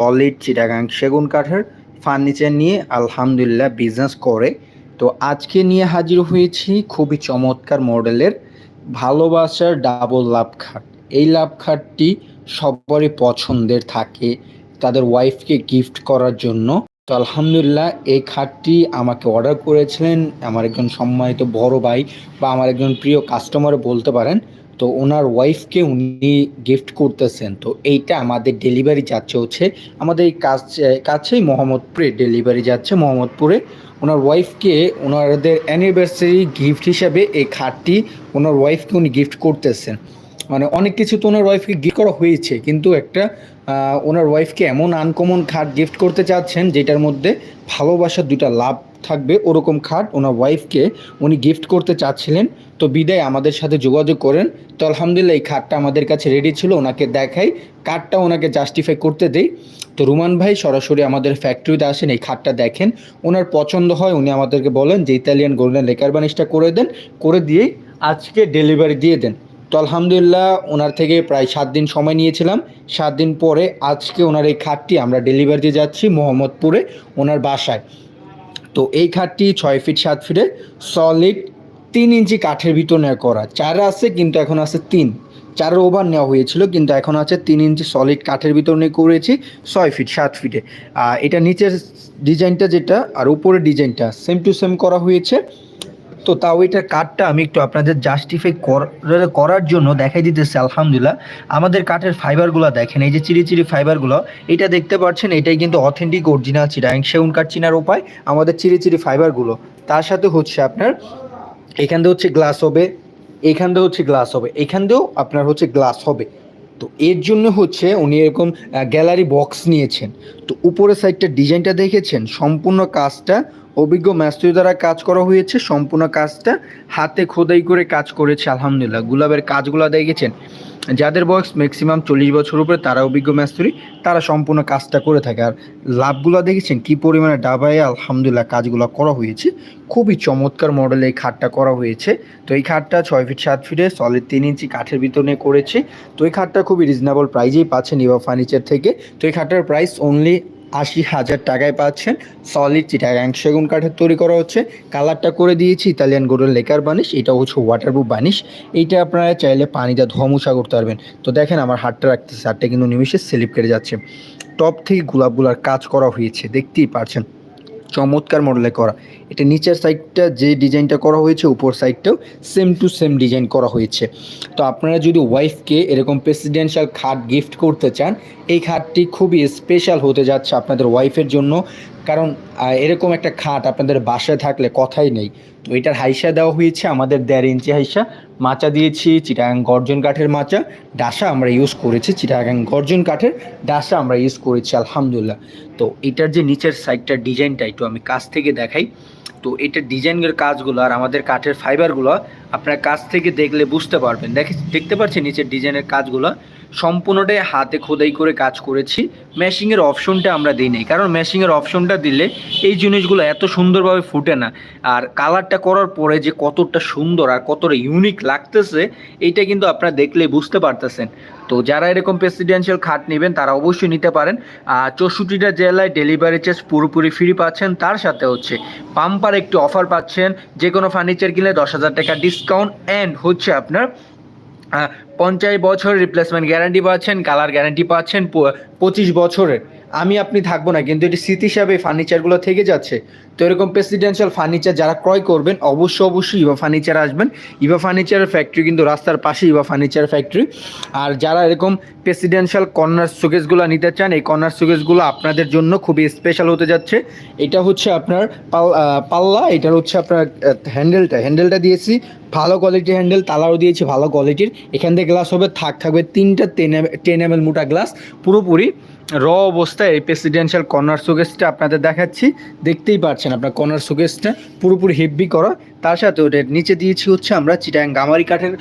Solid Chittagong সেগুন কাঠের furniture নিয়ে আলহামদুলিল্লাহ বিজনেস করে। তো আজকে নিয়ে হাজির হয়েছি খুবই চমৎকার মডেলের ভালোবাসার ডাবল লাভ খাট। এই লাভ খাটটি সবারই পছন্দের থাকে, তাদের ওয়াইফকে গিফট করার জন্য। তো আলহামদুলিল্লাহ এই খাটটি আমাকে অর্ডার করেছিলেন, আমার একজন সম্মানিত বড় ভাই বা আমার একজন প্রিয় কাস্টমার বলতে পারেন। তো ওনার ওয়াইফকে উনি গিফট করতেছেন। তো এইটা আমাদের ডেলিভারি যাচ্ছে হচ্ছে, আমাদের এই কাজ, কাছেই মোহাম্মদপুরে ডেলিভারি যাচ্ছে মোহাম্মদপুরে। ওনার ওয়াইফকে ওনাদের অ্যানিভার্সারি গিফট হিসাবে এই খাটটি ওনার ওয়াইফকে উনি গিফট করতেছেন। মানে অনেক কিছু তো ওনার ওয়াইফকে গিফট করা হয়েছে, কিন্তু একটা ওনার ওয়াইফকে এমন আনকমন খাট গিফট করতে চাচ্ছেন, যেটার মধ্যে ভালোবাসার দুটা লাভ থাকবে, ওরকম খাট ওনার ওয়াইফকে উনি গিফট করতে চাচ্ছিলেন। তো বিদায়, আমাদের সাথে যোগাযোগ করেন। তো আলহামদুলিল্লাহ, এই খাটটা আমাদের কাছে রেডি ছিল, ওনাকে দেখাই কার্ডটা ওনাকে জাস্টিফাই করতে দেই। তো রুমান ভাই সরাসরি আমাদের ফ্যাক্টরিতে আসেন, এই খাটটা দেখেন। ওনার পছন্দ হয়, উনি আমাদেরকে বলেন যে ইতালিয়ান গোল্ডেন লেকার বানিশটা করে দেন, করে দিয়েই আজকে ডেলিভারি দিয়ে দেন। তো আলহামদুলিল্লাহ ওনার থেকে প্রায় সাত দিন সময় নিয়েছিলাম। সাত দিন পরে আজকে ওনার এই খাটটি আমরা ডেলিভারি দিয়ে যাচ্ছি মোহাম্মদপুরে ওনার বাসায়। তো এই খাটটি ছয় ফিট সাত ফিটে সলিড তিন ইঞ্চি কাঠের ভিতরে করা। চার আছে কিন্তু এখন আছে তিন। চারের ওভার নেওয়া হয়েছিল কিন্তু এখন আছে তিন ইঞ্চি সলিড কাঠের ভিতরে করেছি, ছয় ফিট সাত ফিটে আর এটা নিচের ডিজাইনটা যেটা আর উপরের ডিজাইনটা সেম টু সেম করা হয়েছে। তো তাও এটার কাঠটা আমি একটু আপনাদের জাস্টিফাই করার জন্য দেখাই দিতেছি, আলহামদুলিল্লাহ। আমাদের কাঠের ফাইবারগুলো দেখেন, এই যে চিরি চিরি ফাইবারগুলো এটা দেখতে পাচ্ছেন, এটাই কিন্তু অথেন্টিক অরিজিনাল চিরাং সেগুন কাঠ চিনার উপায়, আমাদের চিরি চিরি ফাইবারগুলো তার সাথে হচ্ছে আপনার, এখান দিয়ে হচ্ছে গ্লাস হবে, এখান দিয়ে হচ্ছে গ্লাস হবে, এখান দিয়েও আপনার হচ্ছে গ্লাস হবে। তো এর জন্য হচ্ছে উনি এরকম গ্যালারি বক্স নিয়েছেন। তো উপরের সাইডটা ডিজাইনটা দেখেছেন? সম্পূর্ণ কাজটা অভিজ্ঞ মিস্ত্রি দ্বারা কাজ করা হয়েছে, সম্পূর্ণ কাজটা হাতে খোদাই করে কাজ করেছে, আলহামদুলিল্লাহ। গুলাবের কাজগুলো দেখেছেন? যাদের বয়স ম্যাক্সিমাম চল্লিশ বছর উপরে, তারা অভিজ্ঞ মিস্ত্রি তারা সম্পূর্ণ কাজটা করে থাকে। আর লাভগুলো দেখেছেন? কি পরিমাণে ডাবায় আলহামদুলিল্লাহ কাজগুলো করা হয়েছে? খুবই চমৎকার মডেলে এই খাটটা করা হয়েছে। তো এই খাটটা ছয় ফিট সাত ফিটে সলিড তিন ইঞ্চি কাঠের ভিতরে করেছে। তো এই খাটটা খুবই রিজনেবল প্রাইজেই পাচ্ছেন ইভা ফার্নিচার থেকে। তো এই খাটটার প্রাইস অনলি আশি হাজার টাকায় পাচ্ছেন। সলিড চিটাগাং সেগুন কাঠের তৈরি করা হচ্ছে। কালারটা করে দিয়েছি ইতালিয়ান গোল্ডেন লেকার বানিশ এটা হচ্ছে ওয়াটারপ্রুফ বানিশ এইটা আপনারা চাইলে পানিটা ধমসা করতে পারবেন। তো দেখেন আমার হাতটা রাখতেছে, হাতটা কিন্তু নিমিশে স্লিপ কেটে যাচ্ছে। টপ থেকে গোলাপগুলার কাজ করা হয়েছে, দেখতেই পারছেন। চমৎকার মডেলে করা। এটা নিচের সাইডটা যে ডিজাইনটা করা হয়েছে, উপর সাইডটাও সেম টু সেম ডিজাইন করা হয়েছে। তো আপনারা যদি ওয়াইফকে এরকম প্রেসিডেন্সিয়াল খাট গিফট করতে চান, এই খাটটি খুবই স্পেশাল হতে যাচ্ছে আপনাদের ওয়াইফের জন্য। কারণ এরকম একটা খাট আপনাদের বাসায় থাকলে কথাই নেই। তো এটার হাইসা দেওয়া হয়েছে, আমাদের দেড় ইঞ্চি হাইসা। মাচা দিয়েছি, চিটাগাং গর্জন কাঠের মাচা। ডাসা আমরা ইউজ করেছি, চিটাগাং গর্জন কাঠের ডাসা আমরা ইউজ করেছি, আলহামদুলিল্লাহ। তো এটার যে নিচের সাইডটার ডিজাইনটা একটু আমি কাছ থেকে দেখাই। তো এটার ডিজাইনের কাজগুলো আর আমাদের কাঠের ফাইবারগুলো আপনারা কাছ থেকে দেখলে বুঝতে পারবেন। দেখে দেখতে পাচ্ছেন নিচের ডিজাইনের কাজগুলো? সম্পূর্ণটাই হাতে খোদাই করে কাজ করেছি। ম্যাশিংয়ের অপশনটা আমরা দিই নাই। কারণ ম্যাশিংয়ের অপশনটা দিলে এই জিনিসগুলো এত সুন্দরভাবে ফুটে না। আর কালারটা করার পরে যে কতটা সুন্দর আর কতটা ইউনিক লাগতেছে, এইটা কিন্তু আপনারা দেখলে বুঝতে পারতেছেন। তো যারা এরকম প্রেসিডেন্সিয়াল খাট নেবেন, তারা অবশ্যই নিতে পারেন। আর চৌষট্টিটা জেলায় ডেলিভারি চার্জ পুরোপুরি ফ্রি পাচ্ছেন। তার সাথে হচ্ছে পাম্পার একটি অফার পাচ্ছেন। যে কোনো ফার্নিচার কিনলে দশ হাজার টাকা ডিসকাউন্ট অ্যান্ড হচ্ছে আপনার পঞ্চাশ বছর রিপ্লেসমেন্ট গ্যারান্টি পাচ্ছেন কালার গ্যারান্টি পাচ্ছেন পঁচিশ বছরের। আমি আপনি থাকব না, কিন্তু এটি স্মৃতি হিসাবে ফার্নিচারগুলো থেকে যাচ্ছে। তো এরকম প্রেসিডেন্সিয়াল ফার্নিচার যারা ক্রয় করবেন, অবশ্যই অবশ্যই ইভা ফার্নিচার আসবেন। ইভা ফার্নিচারের ফ্যাক্টরি কিন্তু রাস্তার পাশে ইভা ফার্নিচার ফ্যাক্টরি আর যারা এরকম প্রেসিডেন্সিয়াল কর্নার সুকেসগুলো নিতে চান, এই কর্নার সুকেসগুলো আপনাদের জন্য খুবই স্পেশাল হতে যাচ্ছে। এটা হচ্ছে আপনার পাল- পাল্লা, এটার হচ্ছে আপনার হ্যান্ডেলটা হ্যান্ডেলটা দিয়েছি, ভালো কোয়ালিটির হ্যান্ডেল তালাও দিয়েছি, ভালো কোয়ালিটির এখান থেকে গ্লাস হবে, থাক থাকবে তিনটা টেন টেন এম মোটা গ্লাস পুরোপুরি। র অবস্থায় এই প্রেসিডেন্সিয়াল কর্নার সুকেসটা আপনাদের দেখাচ্ছি। দেখতেই পাচ্ছেন আপনার কর্নার সুকেসটা পুরোপুরি হেভি করা। তার সাথে ওটার নিচে দিয়েছি হচ্ছে আমরা চিটাং গামারি কাঠের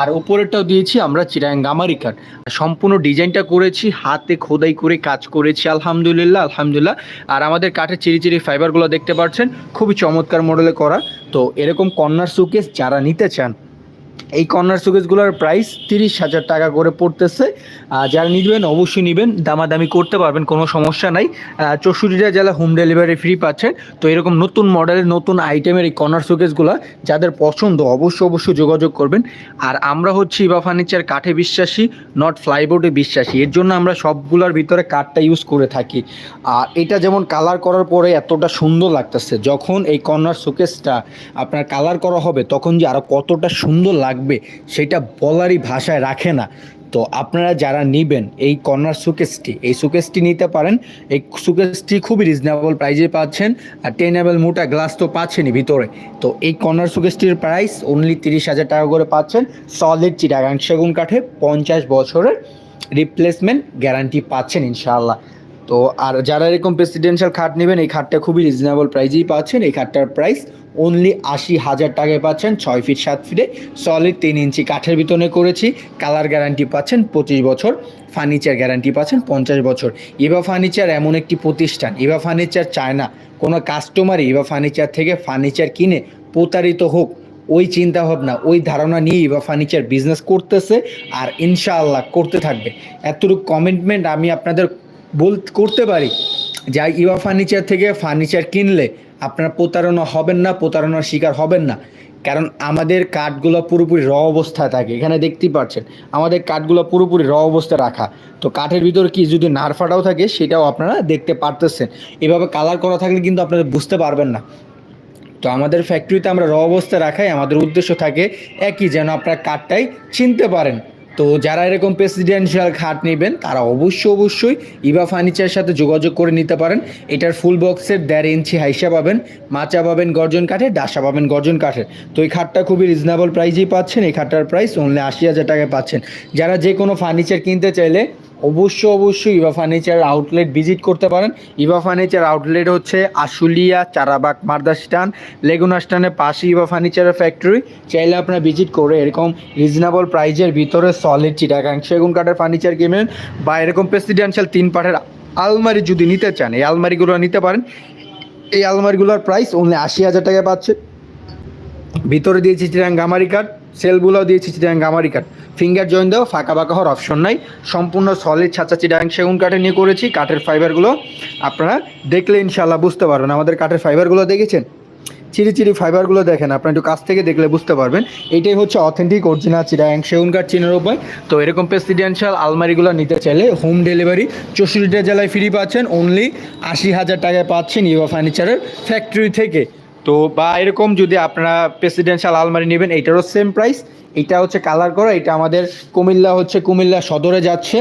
আর উপরেরটাও দিয়েছি আমরা চিটাং গামারি কাঠ। সম্পূর্ণ ডিজাইনটা করেছি, হাতে খোদাই করে কাজ করেছি, আলহামদুলিল্লাহ আলহামদুলিল্লাহ। আর আমাদের কাঠের চিরি চিরি ফাইবারগুলো দেখতে পাচ্ছেন, খুবই চমৎকার মডেলে করা। তো এরকম কর্নার সুকেস যারা নিতে চান এই কর্নার সুকেসগুলোর প্রাইস তিরিশ হাজার টাকা করে পড়তেছে। যারা নিবেন, অবশ্যই নেবেন। দামাদামি করতে পারবেন, কোনো সমস্যা নাই। চৌষট্টিটা জেলা হোম ডেলিভারি ফ্রি পাচ্ছেন। তো এরকম নতুন মডেলের নতুন আইটেমের এই কর্নার সুকেসগুলো যাদের পছন্দ, অবশ্যই অবশ্যই যোগাযোগ করবেন। আর আমরা হচ্ছি ইবা ফার্নিচার কাঠে বিশ্বাসী নট ফ্লাইবোর্ডে বিশ্বাসী। এর জন্য আমরা সবগুলোর ভিতরে কাঠটা ইউজ করে থাকি। আর এটা যেমন কালার করার পরে এতটা সুন্দর লাগতেছে, যখন এই কর্নার শোকেসটা আপনার কালার করা হবে, তখন যে আরও কতটা সুন্দর লাগবে সেটা বলারই ভাষায় রাখে না। তো আপনারা যারা নেবেন এই কর্নার সুকেসটি, এই সুকেসটি নিতে পারেন। এই সুকেসটি খুবই রিজনেবল প্রাইজে পাচ্ছেন আর টেন এম মোটা গ্লাস তো পাচ্ছেনই ভিতরে। তো এই কর্নার সুকেসটির প্রাইস অনলি তিরিশ হাজার টাকা করে পাচ্ছেন। সলিড চিটাগাং সেগুন কাঠে পঞ্চাশ বছরের রিপ্লেসমেন্ট গ্যারান্টি পাচ্ছেন ইনশাআল্লাহ। তো আর যারা এরকম প্রেসিডেন্সিয়াল খাট নেবেন, এই খাটটা খুবই রিজনেবল প্রাইজেই পাচ্ছেন। এই খাটটার প্রাইস অনলি আশি হাজার টাকায় পাচ্ছেন, ছয় ফিট সাত ফিটে সলিড তিন ইঞ্চি কাঠের ভিতরে করেছি। কালার গ্যারান্টি পাচ্ছেন পঁচিশ বছর। ফার্নিচার গ্যারান্টি পাচ্ছেন পঞ্চাশ বছর। ইভা ফার্নিচার এমন একটি প্রতিষ্ঠান। ইভা ফার্নিচার চায় না। কোনো কাস্টমারই ইভা ফার্নিচার থেকে ফার্নিচার কিনে প্রতারিত হোক। ওই চিন্তা ভাবনা ওই ধারণা নিয়ে ইভা ফার্নিচার বিজনেস করতেছে আর ইনশাআল্লাহ করতে থাকবে। এতটুকু কমিটমেন্ট আমি আপনাদের বল, করতে পারি। যা ইভা ফার্নিচার থেকে ফার্নিচার কিনলে আপনারা প্রতারণা হবেন না, প্রতারণার শিকার হবেন না। কারণ আমাদের কাঠগুলো পুরোপুরি র অবস্থায় থাকে। এখানে দেখতেই পাচ্ছেন, আমাদের কাঠগুলো পুরোপুরি র অবস্থায় রাখা। তো কাঠের ভিতর কি যদি নার ফাটাও থাকে, সেটাও আপনারা দেখতে পারতেছেন। এভাবে কালার করা থাকলে কিন্তু আপনারা বুঝতে পারবেন না। তো আমাদের ফ্যাক্টরিতে আমরা র অবস্থায় রাখাই আমাদের উদ্দেশ্য থাকে একই যেন আপনারা কাঠটাই চিনতে পারেন। তো যারা এরকম প্রেসিডেন্সিয়াল খাট নেবেন, তারা অবশ্যই অবশ্যই ইভা ফার্নিচারের সাথে যোগাযোগ করে নিতে পারেন। এটার ফুল বক্সের দেড় ইঞ্চি হাইসা পাবেন, মাচা পাবেন গর্জন কাঠের, ডাসা পাবেন গর্জন কাঠের। তো এই খাটটা খুবই রিজনেবল প্রাইজেই পাচ্ছেন, এই খাটটার প্রাইস অনলি আশি হাজার টাকায় পাচ্ছেন। যারা যে কোনো ফার্নিচার কিনতে চাইলে অবশ্যই অবশ্যই ইভা ফার্নিচার আউটলেট ভিজিট করতে পারেন। ইভা ফার্নিচার আউটলেট হচ্ছে আশুলিয়া, চারাবাগ মার্দাস্টান লেগুনাস্টানের পাশে ইভা ফার্নিচারের ফ্যাক্টরি চাইলে আপনারা ভিজিট করে এরকম রিজনেবল প্রাইজের ভিতরে সলিড চিটাগাং সেগুন কাঠের ফার্নিচার কিনবেন বা এরকম প্রেসিডেন্সিয়াল তিন পাঠের আলমারি যদি নিতে চান, এই আলমারিগুলো নিতে পারেন। এই আলমারিগুলোর প্রাইস অনলি আশি হাজার টাকায় পাচ্ছে। ভিতরে দিয়েছি চিটাং গামারি কাঠ সেলগুলোও দিয়েছি চিটাং গামারি কাঠ। ফিঙ্গার জয়েন দেওয়া ফাঁকা বাঁকা হওয়ার অপশন নাই। সম্পূর্ণ সলিড ছাঁচা চিটাং সেগুন কাঠে নিয়ে করেছি, কাঠের ফাইবারগুলো আপনারা দেখলে ইনশাল্লাহ বুঝতে পারবেন। আমাদের কাঠের ফাইবারগুলো দেখেছেন? চিরি চিরি ফাইবারগুলো দেখেন, আপনার একটু কাছ থেকে দেখলে বুঝতে পারবেন। এটাই হচ্ছে অথেন্টিক অরিজিনাল চিরাং সেগুন কাঠ চিনের উপায়। তো এরকম প্রেসিডেন্সিয়াল আলমারিগুলো নিতে চাইলে হোম ডেলিভারি চৌষট্টিটা জেলায় ফ্রি পাচ্ছেন। অনলি আশি হাজার টাকায় পাচ্ছেন ইভা ফার্নিচারের ফ্যাক্টরি থেকে। তো বা এরকম যদি আপনারা প্রেসিডেন্সিয়াল আলমারি নেবেন, এইটারও সেম প্রাইস এটা হচ্ছে কালার করা এটা আমাদের কুমিল্লা হচ্ছে কুমিল্লা সদরে যাচ্ছে।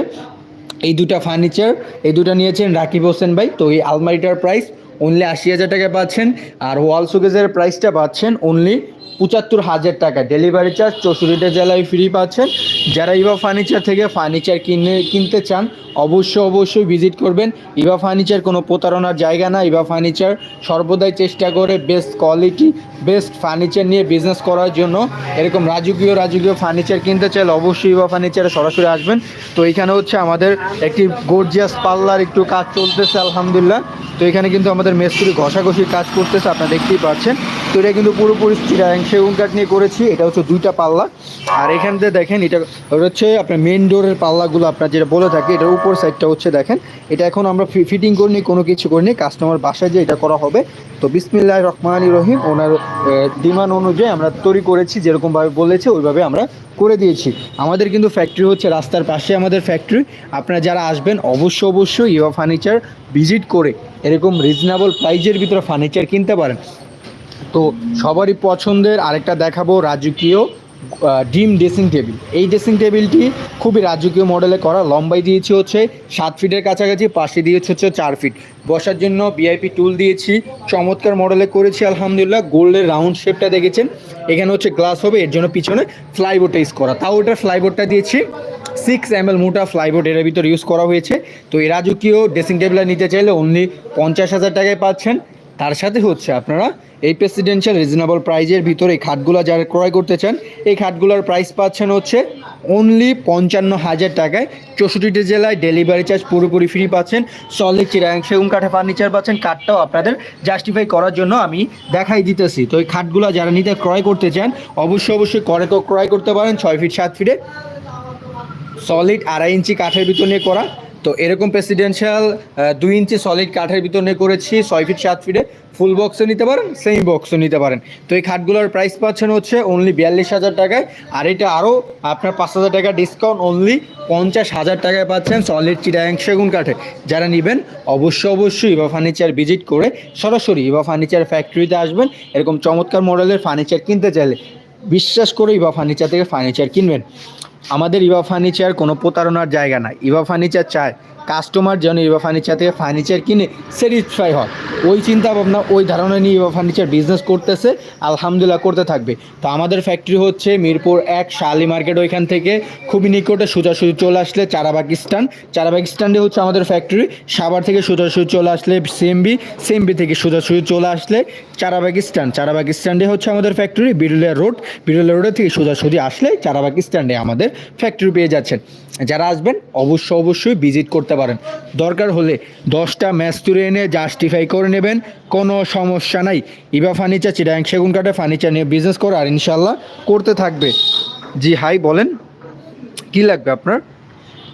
এই দুটা ফার্নিচার এই দুটা নিয়েছেন রাকিব হোসেন ভাই। তো এই আলমারিটার প্রাইস অনলি আশি হাজার টাকা পাচ্ছেন, আর ওয়াল সুগেজের প্রাইসটা পাচ্ছেন অনলি পঁচাত্তর হাজার টাকা। ডেলিভারি চার্জ চৌষট্টিটা জেলায় ফ্রি পাচ্ছেন। যারা ইভা ফার্নিচার থেকে ফার্নিচার কিনে, কিনতে চান, অবশ্যই অবশ্যই ভিজিট করবেন। ইভা ফার্নিচার কোনো প্রতারণার জায়গা না। ইভা ফার্নিচার সর্বদাই চেষ্টা করে বেস্ট কোয়ালিটি বেস্ট ফার্নিচার নিয়ে বিজনেস করার জন্য। এরকম রাজকীয় রাজকীয় ফার্নিচার কিনতে চাইলে অবশ্যই ইভা ফার্নিচারে সরাসরি আসবেন। তো এখানে হচ্ছে আমাদের একটি গর্জিয়াস পাল্লার একটু কাজ চলতেছে, আলহামদুলিল্লাহ। তো এখানে কিন্তু আমাদের মেস্তুরি ঘষাঘষির কাজ করতেছে, আপনারা দেখতেই পাচ্ছেন। তো এটা কিন্তু পুরোপুরি চিরাং সেগুন কাঠ নিয়ে করেছি, এটা হচ্ছে দুইটা পাল্লা। আর এখান থেকে দেখেন, এটা হচ্ছে আপনার মেন ডোরের পাল্লাগুলো, আপনার যেটা বলে থাকে, এটার উপর সাইডটা হচ্ছে দেখেন, এটা এখন আমরা ফিটিং করিনি, কোনো কিছু করিনি কাস্টমার বাসায় যে এটা করা হবে। তো বিসমিল্লাহ রহমান রহিম, ওনার ডিমান্ড অনুযায়ী আমরা তৈরি করেছি যেরকমভাবে বলেছে, ওইভাবে আমরা করে দিয়েছি। আমাদের কিন্তু ফ্যাক্টরি হচ্ছে রাস্তার পাশে আমাদের ফ্যাক্টরি আপনারা যারা আসবেন, অবশ্যই অবশ্যই ইভা ফার্নিচার ভিজিট করে, এরকম রিজনেবল প্রাইজের ভিতরে ফার্নিচার কিনতে পারেন। তো সবারই পছন্দের আরেকটা দেখাবো রাজকীয় ডিম ড্রেসিং টেবিল। এই ড্রেসিং টেবিলটি খুবই রাজকীয় মডেলে করা লম্বাই দিয়েছি হচ্ছে সাত ফিটের কাছাকাছি, পাশে দিয়েছি হচ্ছে চার ফিট। বসার জন্য ভিআইপি টুল দিয়েছি, চমৎকার মডেলে করেছি, আলহামদুলিল্লাহ। গোল্ডের রাউন্ড শেপটা দেখেছেন। এখানে হচ্ছে গ্লাস হবে, এর জন্য পিছনে ফ্লাইবোর্ডটা ইউজ করা। তাও ওটার ফ্লাইবোর্ডটা দিয়েছি। সিক্স এম এল মোটা ফ্লাইবোর্ড এর ভিতর ইউজ করা হয়েছে। তো এই রাজকীয় ড্রেসিং টেবিলটা নিতে চাইলে অনলি পঞ্চাশ হাজার টাকায় পাচ্ছেন। তার সাথে হচ্ছে আপনারা এই প্রেসিডেন্সিয়াল রিজনেবল প্রাইজের ভিতরে এই খাটগুলো যারা ক্রয় করতে চান, এই খাটগুলোর প্রাইস পাচ্ছেন হচ্ছে অনলি পঞ্চান্ন হাজার টাকায়। চৌষট্টিটি জেলায় ডেলিভারি চার্জ পুরোপুরি ফ্রি পাচ্ছেন। সলিড চিরাং সেগুন কাঠে ফার্নিচার পাচ্ছেন। কাঠটাও আপনাদের জাস্টিফাই করার জন্য আমি দেখাই দিতেছি। তো এই খাটগুলো যারা নিতে ক্রয় করতে চান, অবশ্যই অবশ্যই করে ক্রয় করতে পারেন, ছয় ফিট সাত ফিটে সলিড আড়াই ইঞ্চি কাঠের ভিতর নিয়ে করা। তো এরকম প্রেসিডেন্সিয়াল দুই ইঞ্চি সলিড কাঠের ভিতর করেছি, ছয় ফিট সাত ফিটে ফুল বক্সও নিতে পারেন সেমি বক্সও নিতে পারেন। তো এই খাটগুলোর প্রাইস পাচ্ছেন হচ্ছে অনলি বিয়াল্লিশ হাজার টাকায়। আর এটা আরও আপনার পাঁচ হাজার টাকা ডিসকাউন্ট অনলি পঞ্চাশ হাজার টাকায় পাচ্ছেন সলিড চিটাং সেগুন কাঠে। যারা নেবেন অবশ্যই অবশ্যই ইভা ফার্নিচার ভিজিট করে সরাসরি ইভা ফার্নিচার ফ্যাক্টরিতে আসবেন। এরকম চমৎকার মডেলের ফার্নিচার কিনতে চাইলে, বিশ্বাস করে ইভা ফার্নিচার থেকে ফার্নিচার কিনবেন। আমাদের ইভা ফার্নিচার কোনো প্রতারণার জায়গা না ইভা ফার্নিচার চায় কাস্টমার যেন ইভা ফার্নিচার থেকে ফার্নিচার কিনে স্যাটিসফাই হয়। ওই চিন্তা ভাবনা ওই ধারণা নিয়ে ইভা ফার্নিচার বিজনেস করতেছে, আলহামদুলিল্লাহ করতে থাকবে। তো আমাদের ফ্যাক্টরি হচ্ছে মিরপুর এক, শালি মার্কেট ওইখান থেকে খুবই নিকটে সোজাসুজি চলে আসলে চারাবাগ স্ট্যান্ড। চারাবাগ স্ট্যান্ডে হচ্ছে আমাদের ফ্যাক্টরি সাভার থেকে সোজাসুজি চলে আসলে সিএমবি সিএমবি থেকে সোজাসুজি চলে আসলে চারাবাগ স্ট্যান্ড। চারাবাগ স্ট্যান্ডে হচ্ছে আমাদের ফ্যাক্টরি বিরুলিয়া রোড। বিরুলিয়া রোডে থেকে সোজাসুজি আসলে চারাবাগ স্ট্যান্ডে আমাদের ফ্যাক্টরি পেয়ে যাচ্ছেন। যারা আসবেন, অবশ্য অবশ্যই ভিজিট করতে পারেন। দরকার হলে দশটা ম্যাচ তুলে এনে জাস্টিফাই করে নেবেন, কোনো সমস্যা নাই। ইবা ফার্নিচার, চিরাং সেগুন কাঠে ফার্নিচার নিয়ে বিজনেস করে আর ইনশাল্লাহ করতে থাকবে। জি, হাই, বলেন, কি লাগবে আপনার?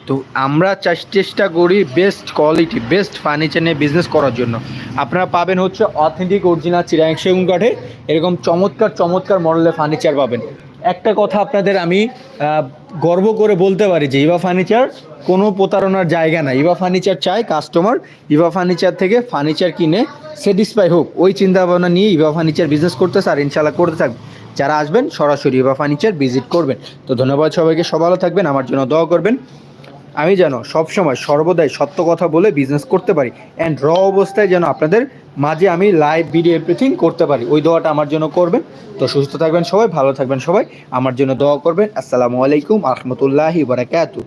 তো আমরা চেষ্টা করি বেস্ট কোয়ালিটি বেস্ট ফার্নিচার নিয়ে বিজনেস করার জন্য। আপনারা পাবেন হচ্ছে অথেন্টিক অরিজিনাল চিরাং সেগুন কাঠে এরকম চমৎকার চমৎকার মডেলের ফার্নিচার পাবেন। একটা কথা আপনাদের আমি গর্ব করে বলতে পারি যে ইভা ফার্নিচার কোনো প্রতারণার জায়গা না। ইভা ফার্নিচার চায় কাস্টমার ইভা ফার্নিচার থেকে ফার্নিচার কিনে স্যাটিসফাই হোক। ওই চিন্তা ভাবনা নিয়ে ইভা ফার্নিচার বিজনেস করতেছে আর ইনশাল্লাহ করতে থাকবে। যারা আসবেন সরাসরি ইভা ফার্নিচার ভিজিট করবেন। তো ধন্যবাদ সবাইকে। সব ভালো থাকবেন। আমার জন্য দোয়া করবেন। আমি যেন সবসময় সর্বদাই সত্য কথা বলে বিজনেস করতে পারি অ্যান্ড র অবস্থায় যেন আপনাদের মাঝে আমি লাইভ ভিডিও এভরিথিং করতে পারি। ওই দোয়াটা আমার জন্য করবেন। তো সুস্থ থাকবেন সবাই, ভালো থাকবেন সবাই। আমার জন্য দোয়া করবেন। আসসালামু আলাইকুম, আহমতুল্লাহি বারাকাতু